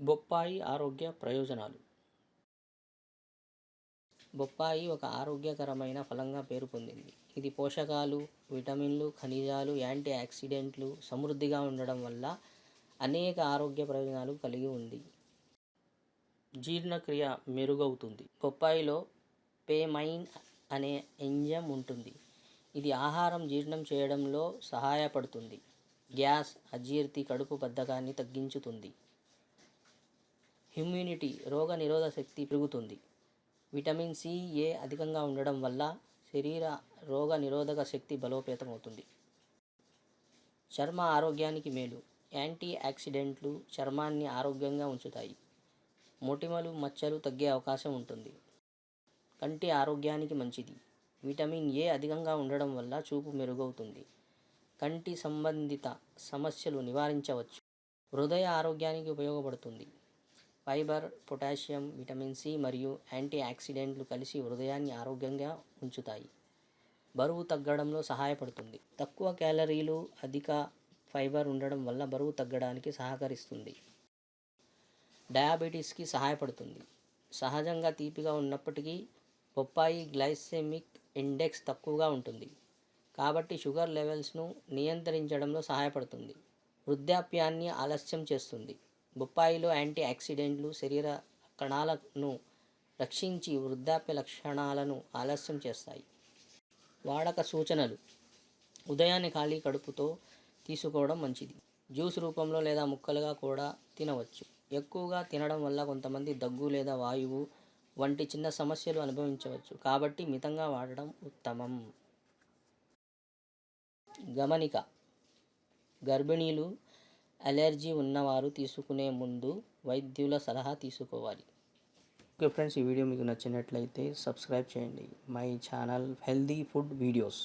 బొప్పాయి ఆరోగ్య ప్రయోజనాలు. బొప్పాయి ఒక ఆరోగ్యకరమైన ఫలంగా పేరు పొందింది. ఇది పోషకాలు విటమిన్లు ఖనిజాలు యాంటీ ఆక్సిడెంట్లు సమృద్ధిగా ఉండడం వల్ల అనేక ఆరోగ్య ప్రయోజనాలు కలిగి ఉంది. జీర్ణక్రియ మెరుగవుతుంది. బొప్పాయిలో పేమైన్ అనే ఎంజైమ్ ఉంటుంది. ఇది ఆహారం జీర్ణం చేయడంలో సహాయపడుతుంది. గ్యాస్ అజీర్తి కడుపు బద్ధకాన్ని తగ్గించుతుంది. ఇమ్యూనిటీ రోగ శక్తి పెరుగుతుంది. విటమిన్ సి ఏ అధికంగా ఉండడం వల్ల శరీర రోగ నిరోధక శక్తి బలోపేతం అవుతుంది చర్మ ఆరోగ్యానికి మేలు. యాంటీ ఆక్సిడెంట్లు చర్మాన్ని ఆరోగ్యంగా ఉంచుతాయి. మొటిమలు మచ్చలు తగ్గే అవకాశం ఉంటుంది. కంటి ఆరోగ్యానికి మంచిది. విటమిన్ ఏ అధికంగా ఉండడం వల్ల చూపు మెరుగవుతుంది. కంటి సంబంధిత సమస్యలు నివారించవచ్చు. హృదయ ఆరోగ్యానికి ఉపయోగపడుతుంది. ఫైబర్ పొటాషియం విటమిన్ సి మరియు యాంటీ ఆక్సిడెంట్లు కలిసి హృదయాన్ని ఆరోగ్యంగా ఉంచుతాయి. బరువు తగ్గడంలో సహాయపడుతుంది. తక్కువ క్యాలరీలు అధిక ఫైబర్ ఉండడం వల్ల బరువు తగ్గడానికి సహకరిస్తుంది. డయాబెటీస్కి సహాయపడుతుంది. సహజంగా తీపిగా ఉన్నప్పటికీ బొప్పాయి గ్లైసెమిక్ ఇండెక్స్ తక్కువగా ఉంటుంది. కాబట్టి షుగర్ లెవెల్స్ను నియంత్రించడంలో సహాయపడుతుంది. వృద్ధాప్యాన్ని ఆలస్యం చేస్తుంది. బొప్పాయిలో యాంటీ ఆక్సిడెంట్లు శరీర కణాలను రక్షించి వృద్ధాప్య లక్షణాలను ఆలస్యం చేస్తాయి. వాడక సూచనలు. ఉదయాన్నే ఖాళీ కడుపుతో తీసుకోవడం మంచిది. జ్యూస్ రూపంలో లేదా ముక్కలుగా కూడా తినవచ్చు. ఎక్కువగా తినడం వల్ల కొంతమంది దగ్గు లేదా వాయువు వంటి చిన్న సమస్యలు అనుభవించవచ్చు. కాబట్టి మితంగా వాడడం ఉత్తమం. గమనిక. గర్భిణీలు అలెర్జీ ఉన్నవారు తీసుకునే ముందు వైద్యుల సలహా తీసుకోవాలి. ఓకే ఫ్రెండ్స్ ఈ వీడియో మీకు నచ్చినట్లయితే సబ్స్క్రైబ్ చేయండి. My channel healthy food videos.